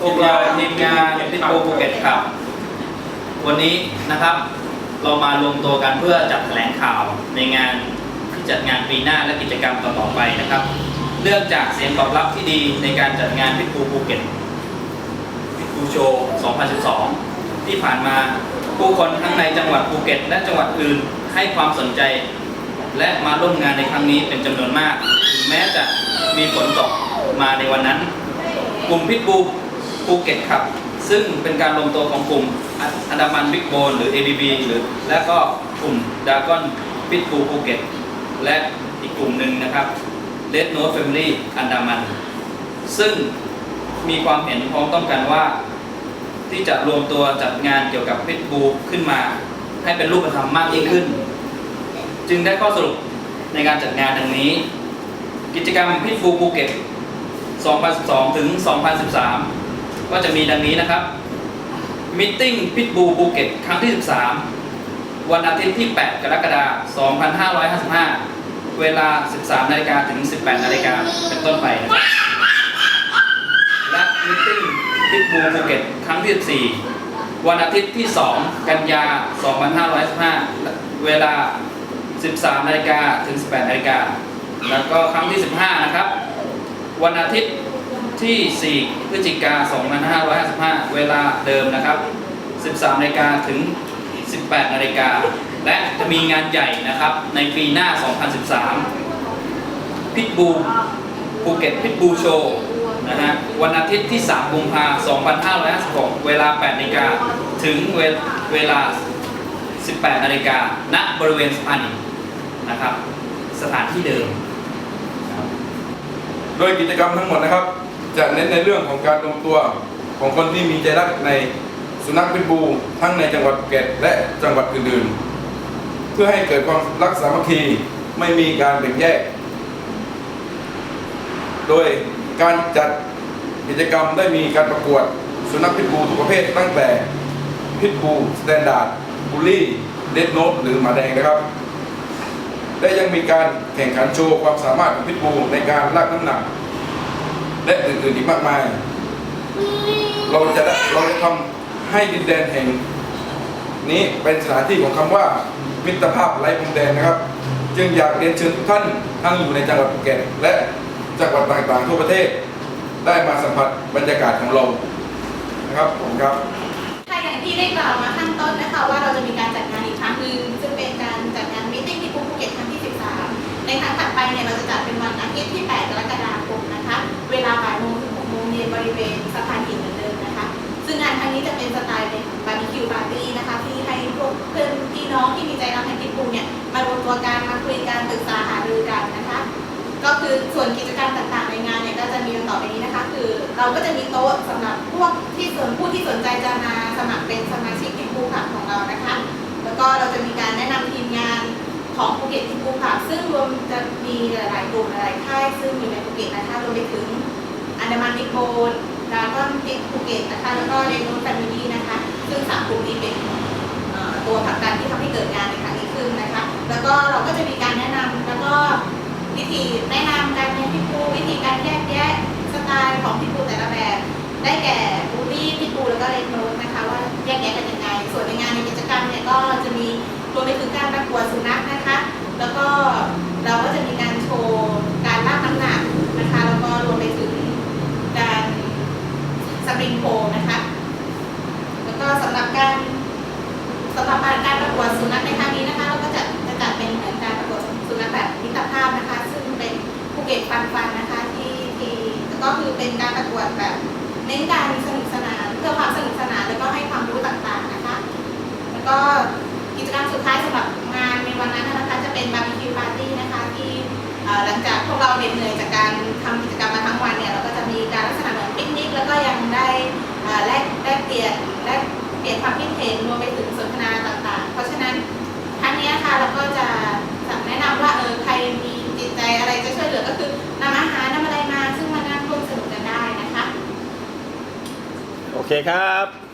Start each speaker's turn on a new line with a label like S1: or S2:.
S1: พวกเราทีมงานพิทบูภูเก็ตครับ วันนี้นะครับ เรามารวมตัวกันเพื่อจัดแถลงข่าวในงานที่จัดงานปีหน้าและกิจกรรมต่อๆไปนะครับเนื่องจากเสียงตอบรับที่ดีในการจัดงานพิทูภูเก็ตพิทบูโชว์ 2012 ที่ผ่านมาผู้คนทั้งในจังหวัดภูเก็ต และจังหวัดอื่นให้ความสนใจ และมาร่วมงานในครั้งนี้เป็นจำนวนมาก ถึงแม้จะมีฝนตกมาในวันนั้น กลุ่มพิทบูภูเก็ตครับ ซึ่งเป็นการรวมตัวของกลุ่มอันดามันบิ๊กโบนหรือ ADB หรือและก็กลุ่มดากอนพิทบูภูเก็ตและอีกกลุ่มหนึ่งนะครับ Red Note Family อันดามัน ซึ่งมีความเห็นพ้องต้องกันว่า ที่จะรวมตัวจัดงานเกี่ยวกับพิทบูขึ้นมา ให้เป็นรูปธรรมมากยิ่งขึ้น จึงได้ข้อสรุปในการจัดงานดังนี้ กิจกรรมพิทบูภูเก็ต 2012 ถึง 2013 ก็จะมีดังนี้นะครับมิทติ้งพิทบูภูเก็ตครั้งที่ 13 วันอาทิตย์ที่ 8 กรกฎาคม 2555 เวลา 13 นาฬิกาถึง 18 นาฬิกาเป็นต้นไปนะครับและมิทติ้งพิทบูภูเก็ตครั้งที่ 14 วันอาทิตย์ที่ 2 กันยา 2555 เวลา 13 นาฬิกาถึง 18 นาฬิกาแล้วก็ครั้งที่ 15 นะครับ วันอาทิตย์ที่ 4 พฤศจิกา 2555 เวลาเดิมนะครับ 13นาฬิกาถึง 18นาฬิกา และจะมีงานใหญ่นะครับในปีหน้า 2013 พิทบูภูเก็ตพิทบูโชว์นะฮะ วันอาทิตย์ที่ 3 กุมภาพันธ์2556 เวลา 8นาฬิกาถึงเวเวลา 18นาฬิกาณบริเวณสะพานหินนะครับ สถานที่เดิม
S2: โดยกิจกรรมทั้งหมดนะครับ จะเน้นในเรื่องของการรวมตัวของคนที่มีใจรักในสุนัขพิทบู ทั้งในจังหวัดภูเก็ตและจังหวัดอื่นๆ เพื่อให้เกิดความรักสามัคคีไม่มีการแบ่งแยก โดยการจัดกิจกรรมได้มีการประกวดสุนัขพิทบูทุกประเภทตั้งแต่พิทบูสแตนดาร์ดบูลลี่เดดโนตหรือหมาแดงนะครับ และยังมีการแข่งขันโชว์ความสามารถของพิทบูในการลากน้ำหนัก และอื่นๆอีกมากมาย เราจะได้เราจะทำให้ดินแดนแห่งนี้เป็นสถานที่ของคำว่ามิตรภาพไร้พรมแดนนะครับ จึงอยากเรียนเชิญทุกท่านทั้งอยู่ในจังหวัดภูเก็ตและจังหวัดต่างๆทั่วประเทศ ได้มาสัมผัสบรรยากาศของเรานะครับผมครับ
S3: ค่ะอย่างที่ได้กล่าวมาข้าง เนี่ยเราจะจัดเป็นวันอาทิตย์ที่ 8 กรกฎาคมนะคะ เวลาบ่ายโมงถึง6โมงเย็นบริเวณสะพานหินเหมือนเดิมนะคะ ซึ่งงานครั้งนี้จะเป็นสไตล์เป็นบาร์บีคิวปาร์ตี้นะคะ ที่ให้พวกเพื่อนพี่น้องที่มีใจรักในพิทบูเนี่ยมารวมตัวกันมาคุยกันปรึกษาหารือกันนะคะ ก็คือส่วนกิจกรรมต่างๆในงานเนี่ยก็จะมีดังต่อไปนี้นะคะ คือเราก็จะมีโต๊ะสำหรับพวกที่สนผู้ที่สนใจจะมาสมัครเป็นสมาชิกทีมภูขับของเรานะคะ แล้วก็เราจะมีการแนะนำทีมงาน ของภูเก็ตทีมภูขับซึ่งรวมจะมีหลายๆกลุ่มหลายค่าย ซึ่งอยู่ในภูเก็ตนะคะรวมไปถึงอันดามันดิโกนดราก้อนติภูเก็ตนะคะแล้วก็เรนโนแฟมิลี่นะคะ ซึ่งสามกลุ่มนี้เป็นตัวผลักดันที่ทำให้เกิดงานในครั้งนี้ขึ้นนะคะ แล้วก็เราก็จะมีการแนะนำแล้วก็วิธีแนะนำการเลี้ยงพิทบูวิธีการแยกแยะสไตล์ของพิทบูแต่ละแบบ ได้แก่บูลลี่พิทบูแล้วก็เรนโนสนะคะว่าแยกแยะกันยังไงส่วนในงานในกิจกรรมเนี่ยก็จะมีรวมไปถึงการประกวดสุนัขนะคะ แล้วก็เราก็จะมีการโชว์การลากน้ำหนักนะคะ แล้วก็รวมไปถึงการสปริงโพลนะคะ แล้ว การสำหรับการประกวดสุนัขในครั้งนี้นะคะ เราก็จะจะจัดเป็นเหมือนการประกวดสุนัขแบบมิตรภาพนะคะ ซึ่งเป็นภูเก็ตฟันฟันนะคะที่ที่ก็คือเป็นการประกวดแบบเน้นการสนุกสนานเพื่อความสนุกสนานแล้วก็ให้ความรู้ต่างๆนะคะ แล้วก็กิจกรรมสุดท้ายสำหรับงานในวันนั้นนะคะจะเป็นบาร์บีคิวปาร์ตี้นะคะที่หลังจากพวกเราเหน็ดเหนื่อยจากการ
S4: เคครับ